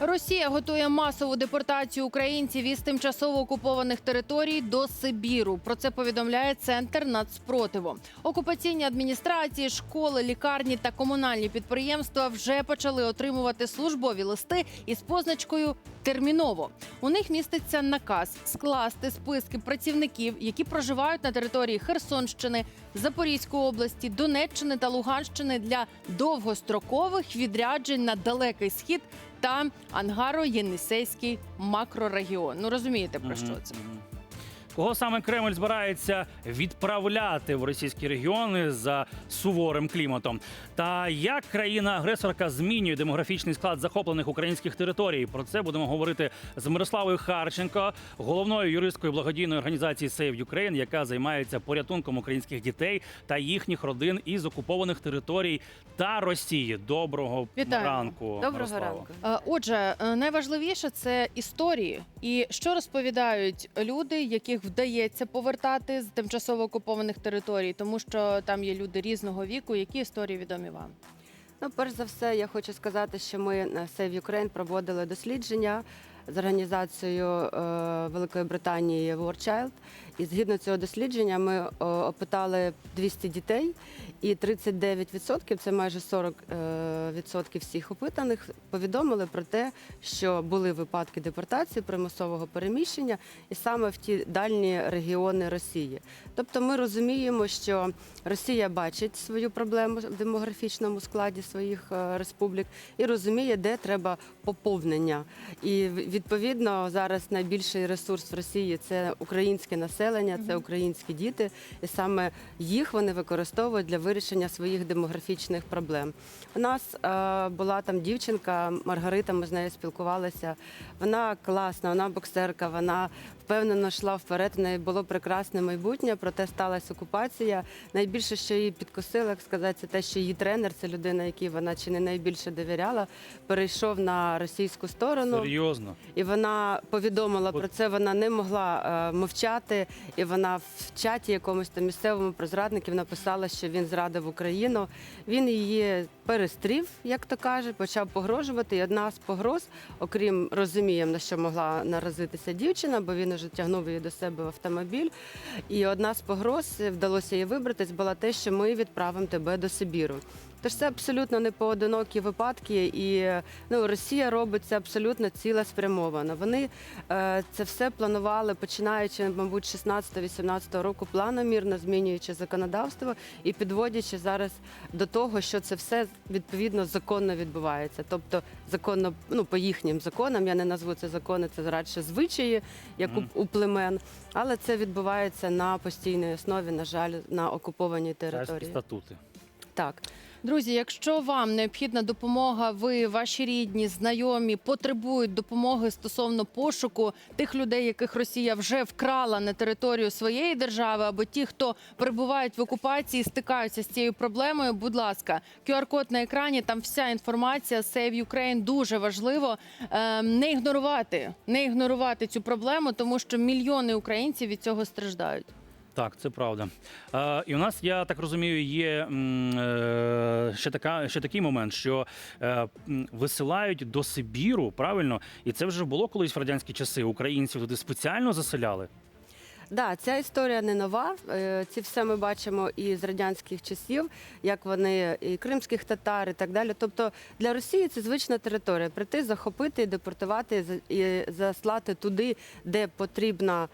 Росія готує масову депортацію українців із тимчасово окупованих територій до Сибіру. Про це повідомляє центр нацспротиву. Окупаційні адміністрації, школи, лікарні та комунальні підприємства вже почали отримувати службові листи із позначкою терміново. У них міститься наказ скласти списки працівників, які проживають на території Херсонщини, Запорізької області, Донеччини та Луганщини для довгострокових відряджень на далекий схід та Ангаро-Єнисейський макрорегіон. Ну розумієте про що це? Кого саме Кремль збирається відправляти в російські регіони за суворим кліматом? Та як країна-агресорка змінює демографічний склад захоплених українських територій? Про це будемо говорити з Мирославою Харченко, головною юристкою благодійної організації Save Ukraine, яка займається порятунком українських дітей та їхніх родин із окупованих територій та Росії. Доброго Вітаємо. ранку. Доброго Мирослава. ранку. Е, Отже, е, найважливіше це історії, і що розповідають люди, яких вдається повертати з тимчасово окупованих територій, тому що там є люди різного віку. Які історії відомі вам? Ну, перш за все, я хочу сказати, що ми на Save Ukraine проводили дослідження з організацією е, Великої Британії War Child. І згідно цього дослідження ми опитали 200 дітей, і 39%, це майже 40% е, всіх опитаних, повідомили про те, що були випадки депортації, примусового переміщення, і саме в ті дальні регіони Росії. Тобто ми розуміємо, що Росія бачить свою проблему в демографічному складі своїх е, республік і розуміє, де треба поповнення. І в- відповідно зараз найбільший ресурс в Росії це українське населення, це українські діти, і саме їх вони використовують для вирішення своїх демографічних проблем. У нас е, була там дівчинка Маргарита, ми з нею спілкувалися. Вона класна, вона боксерка, вона впевнено йшла вперед. В неї було прекрасне майбутнє, проте сталася окупація. Найбільше, що її підкосило, як сказати, це те, що її тренер, це людина, якій вона чи не найбільше довіряла, перейшов на російську сторону. Серйозно. І вона повідомила От- про це. Вона не могла е, мовчати. І вона в чаті якомусь там місцевому про зрадників написала, що він зрадив Україну. Він її перестрів, як то каже, почав погрожувати. І одна з погроз, окрім розуміємо, на що могла наразитися дівчина, бо він уже тягнув її до себе в автомобіль. І одна з погроз вдалося їй вибратись, була те, що ми відправимо тебе до Сибіру. Тож це абсолютно не поодинокі випадки, і ну, Росія робить це абсолютно цілеспрямовано. Вони е, це все планували, починаючи, мабуть, 16-18 року, планомірно змінюючи законодавство і підводячи зараз до того, що це все відповідно законно відбувається. Тобто законно, ну по їхнім законам, я не назву це закони, це радше звичаї, як у, у племен, але це відбувається на постійній основі, на жаль, на окупованій Царські території. статути. Так. Друзі, якщо вам необхідна допомога, ви ваші рідні, знайомі потребують допомоги стосовно пошуку тих людей, яких Росія вже вкрала на територію своєї держави, або ті, хто перебувають в окупації, стикаються з цією проблемою. Будь ласка, QR-код на екрані. Там вся інформація. Save Ukraine дуже важливо е, не ігнорувати, не ігнорувати цю проблему, тому що мільйони українців від цього страждають. Так, це правда. Е, і у нас, я так розумію, є е, ще, така, ще такий момент, що е, висилають до Сибіру, правильно? І це вже було колись в радянські часи. Українців туди спеціально заселяли. Да, ця історія не нова. Е, Ці все ми бачимо і з радянських часів, як вони і кримських татар, і так далі. Тобто для Росії це звична територія. Прийти, захопити, депортувати і заслати туди, де потрібно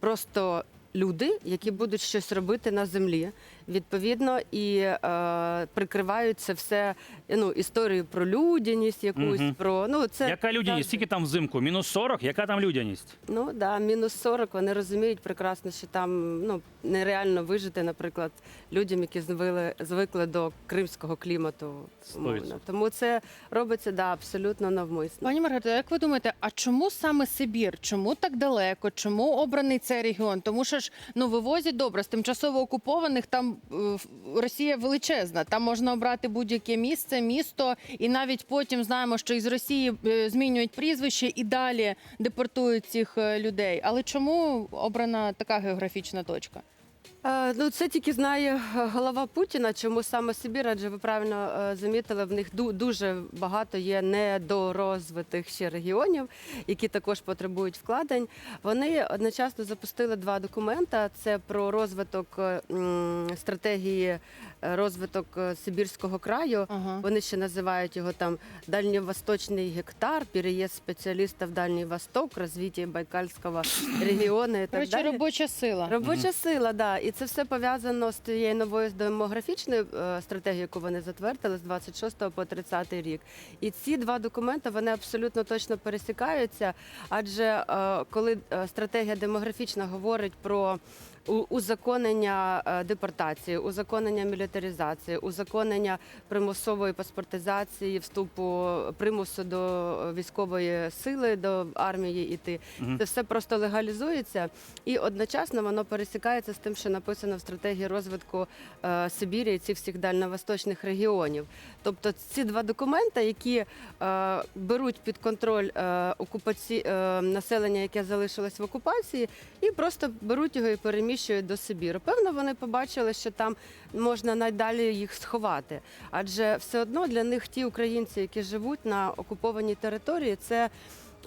просто люди, які будуть щось робити на землі. Відповідно, і е, прикривають це все ну, історією про людяність, якусь Мгм. про ну це Яка людяність? Скільки там взимку? Мінус 40? Яка там людяність? Ну да, мінус 40, Вони розуміють прекрасно, що там ну нереально вижити, наприклад, людям, які звикли, звикли до кримського клімату. Умовно. відсотків. Тому це робиться да абсолютно навмисно. Пані Маргарита, як ви думаєте, а чому саме Сибір? Чому так далеко? Чому обраний цей регіон? Тому що ж ну вивозять добре з тимчасово окупованих. Там е, Росія величезна. Там можна обрати будь-яке місце, місто, і навіть потім знаємо, що із Росії е, змінюють прізвище і далі депортують цих е, людей. Але чому обрана така географічна точка? Е, Ну, це тільки знає е, голова Путіна, чому саме Сибір, адже ви правильно е, замітили, в них ду- дуже багато є недорозвитих ще регіонів, які також потребують вкладень. Вони одночасно запустили два документа: це про розвиток е, м, стратегії е, розвиток е, Сибірського краю. Ага. Вони ще називають його там Дальньовосточний гектар, переїзд спеціалістів в Дальній Восток, розвиття Байкальського регіону і так Коротше, далі. робоча сила. Робоча сила, да, і це все пов'язано з тією новою демографічною е, стратегією, яку вони затвердили з 26 по 30 рік. І ці два документи вони абсолютно точно пересікаються, адже е, коли е, стратегія демографічна говорить про узаконення е, депортації, узаконення мілітаризації, узаконення примусової паспортизації, вступу примусу до військової сили, до армії іти. Мгм. Це все просто легалізується і одночасно воно пересікається з тим, що написано в стратегії розвитку е, Сибірі і цих всіх дальньовосточних регіонів. Тобто ці два документи, які е, беруть під контроль е, окупаці... е, населення, яке залишилось в окупації, і просто беруть його і переміщують до Сибіру. Певно, вони побачили, що там можна найдалі їх сховати, адже все одно для них ті українці, які живуть на окупованій території, це.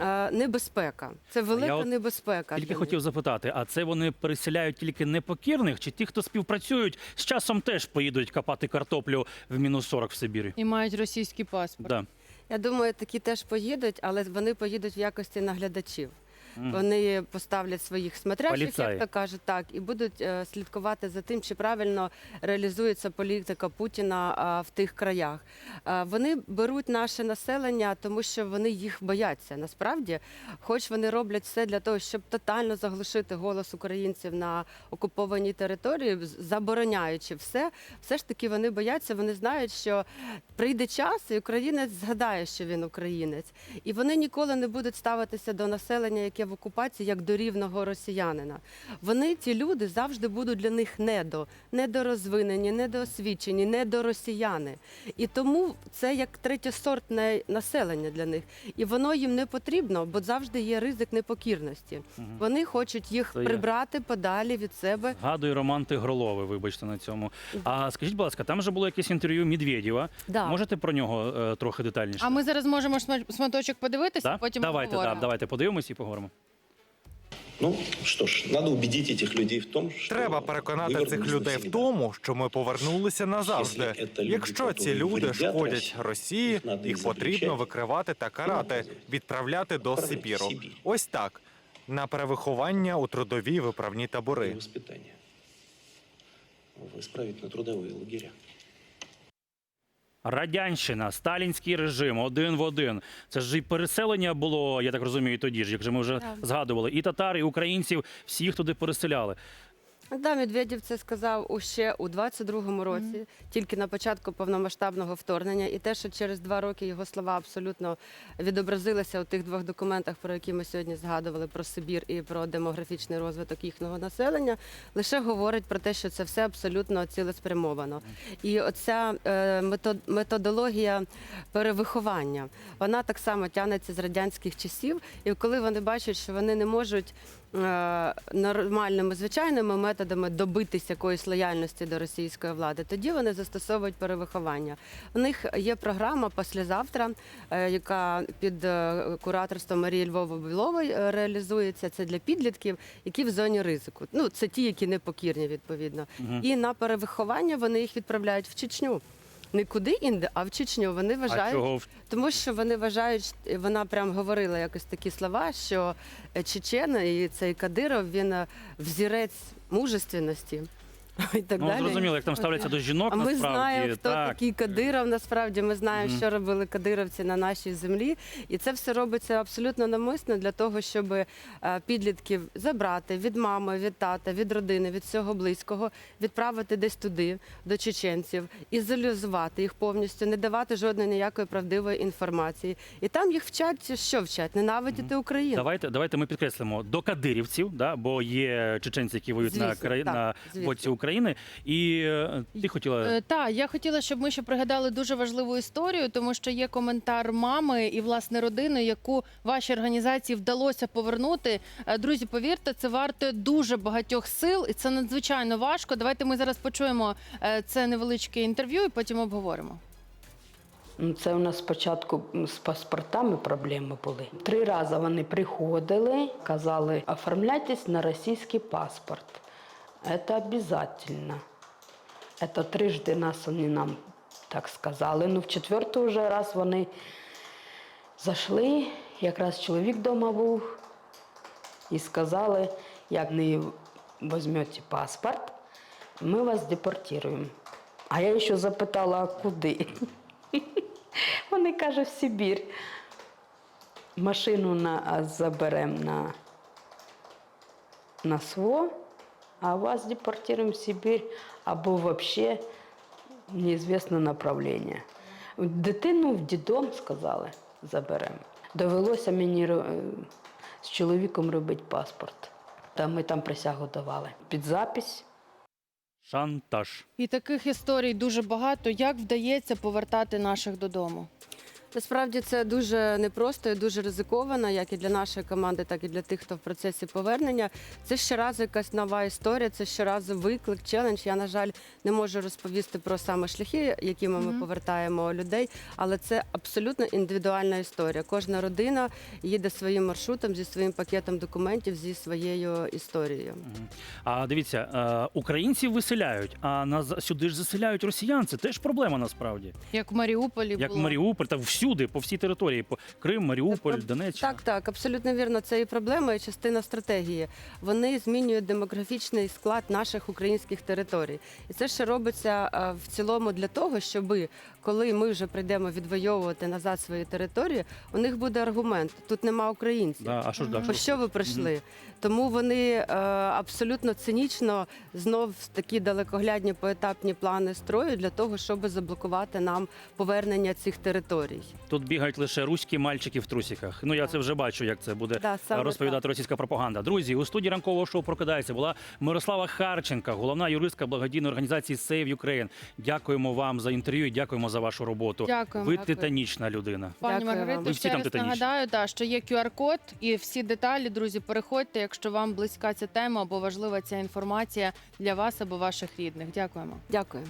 е, Небезпека, це велика от небезпека. Тільки хотів запитати: а це вони переселяють тільки непокірних, чи ті, хто співпрацюють, з часом теж поїдуть копати картоплю в мінус 40 в Сибірі? І мають російський паспорт. Да. Я думаю, такі теж поїдуть, але вони поїдуть в якості наглядачів. Вони поставлять своїх смотрящих, як то кажуть, так, і будуть е, слідкувати за тим, чи правильно реалізується політика Путіна в тих краях. Е, Вони беруть наше населення, тому що вони їх бояться. Насправді, хоч вони роблять все для того, щоб тотально заглушити голос українців на окупованій території, забороняючи все, все ж таки вони бояться. Вони знають, що прийде час, і українець згадає, що він українець, і вони ніколи не будуть ставитися до населення, яке в окупації, як до рівного росіянина. Вони, ті люди, завжди будуть для них недо, недорозвинені, недоосвічені, недоросіяни. І тому це як третєсортне населення для них. І воно їм не потрібно, бо завжди є ризик непокірності. Мгм. Вони хочуть їх Це є. прибрати подалі від себе. Згадую Роман Тигроловий, вибачте на цьому. А скажіть, будь ласка, там же було якесь інтерв'ю Медведєва. Да. Можете про нього е, трохи детальніше? А ми зараз можемо шма- шматочок подивитися, Да? потім давайте, да, давайте подивимось і поговоримо. Ну что ж, надо убедить этих людей в том, что Треба вы переконати вернулись цих людей в навсегда. тому, що ми повернулися назавжди. Якщо це люди, Якщо ці які люди вредять шкодять Росії, Росії, їх надо їх потрібно ізоблічати викривати та карати, наказувати. відправляти до Відправляти в Сибіру. Сибір. Ось так на перевиховання у трудові виправні И табори. воспитание. Исправить на трудовые лагеря. Радянщина, сталінський режим, один в один. Це ж і переселення було, я так розумію, тоді ж, як же ми вже згадували. І татар, і українців, всіх туди переселяли. Да, Медведєв це сказав у ще у 22-му році, тільки на початку повномасштабного вторгнення, і те, що через два роки його слова абсолютно відобразилися у тих двох документах, про які ми сьогодні згадували про Сибір і про демографічний розвиток їхнього населення, лише говорить про те, що це все абсолютно цілеспрямовано. І оця е, методологія перевиховання, вона так само тягнеться з радянських часів. І коли вони бачать, що вони не можуть нормальними звичайними методами добитися якоїсь лояльності до російської влади, тоді вони застосовують перевиховання. У них є програма післязавтра, е, яка під е, кураторством Марії Львови Білової е, реалізується. Це для підлітків, які в зоні ризику. Ну це ті, які непокірні, відповідно. Мгм. І на перевиховання вони їх відправляють в Чечню. Не куди інде, а в Чечню. Вони вважають, чого в- тому що вони вважають, вона прям говорила якось такі слова, що е, Чечен і цей Кадиров він е, взірець мужественності. І так ну, далі. зрозуміло, як там ставляться до жінок, А ми насправді. знаємо, хто так. такий Кадиров. Насправді ми знаємо, що робили кадировці на нашій землі, і це все робиться абсолютно намисно для того, щоб е, підлітків забрати від мами, від тата, від родини, від всього близького, відправити десь туди, до чеченців, ізолізувати їх повністю, не давати жодної ніякої правдивої інформації. І там їх вчать, що вчать? Ненавидіти Україну. Давайте, давайте ми підкреслимо до кадирівців, да, бо є чеченці, які воюють на, Звісно, краї... так, на звісно. боці України. України. І е, ти хотіла Е, Та я хотіла, щоб ми ще пригадали дуже важливу історію, тому що є коментар мами і власне родини, яку вашій організації вдалося повернути. Е, Друзі, повірте, це варто дуже багатьох сил, і це надзвичайно важко. Давайте ми зараз почуємо це невеличке інтерв'ю, і потім обговоримо. Ну, Це у нас спочатку з паспортами проблеми були. Три рази вони приходили, казали, оформляйтесь на російський паспорт. Це обов'язково. Це трижди нас вони нам так сказали. Ну, в четвертий вже раз вони зайшли, якраз чоловік вдома був, і сказали, як не візьмете паспорт, ми вас депортуємо. А я ще запитала, а куди? Вони кажуть, в Сибір. Машину на, заберемо на, на СВО, а вас депортуємо в Сибір або взагалі неізвісне направлення. Дитину в дідом сказали, заберемо. Довелося мені з чоловіком робити паспорт. Та ми там присягу давали. Під запись. шантаж. І таких історій дуже багато. Як вдається повертати наших додому? Насправді це дуже непросто і дуже ризиковано, як і для нашої команди, так і для тих, хто в процесі повернення. Це щоразу якась нова історія, це щоразу виклик, челендж. Я, на жаль, не можу розповісти про саме шляхи, якими ми повертаємо людей, але це абсолютно індивідуальна історія. Кожна родина їде своїм маршрутом зі своїм пакетом документів, зі своєю історією. А дивіться, е, українців виселяють, а нас сюди ж заселяють росіян. Це теж проблема насправді. Як в Маріуполі Як було. Маріуполь, та всюди, по всій території, по Крим, Маріуполь, Це Донеччина. Так, так, абсолютно вірно. Це і проблема, і частина стратегії. Вони змінюють демографічний склад наших українських територій. І це ще робиться в цілому для того, щоб коли ми вже прийдемо відвоювати назад свої території, у них буде аргумент: тут нема українців. Да, а що ж да, По що ви прийшли? Тому вони е, абсолютно цинічно знов такі далекоглядні поетапні плани строють для того, щоб заблокувати нам повернення цих територій. Тут бігають лише руські мальчики в трусіках. Ну я це вже бачу, як це буде Да, саме розповідати російська пропаганда. Друзі, у студії ранкового шоу прокидається була Мирослава Харченка, головна юристка благодійної організації Save Ukraine. Дякуємо вам за інтерв'ю. і Дякуємо за вашу роботу. Дякуємо. Ви Дякую. титанічна людина. Пані Дякую вам. Ви всі ще там раз титанічні. нагадаю, та, що є QR-код і всі деталі, друзі, переходьте, якщо вам близька ця тема або важлива ця інформація для вас або ваших рідних. Дякуємо. Дякую.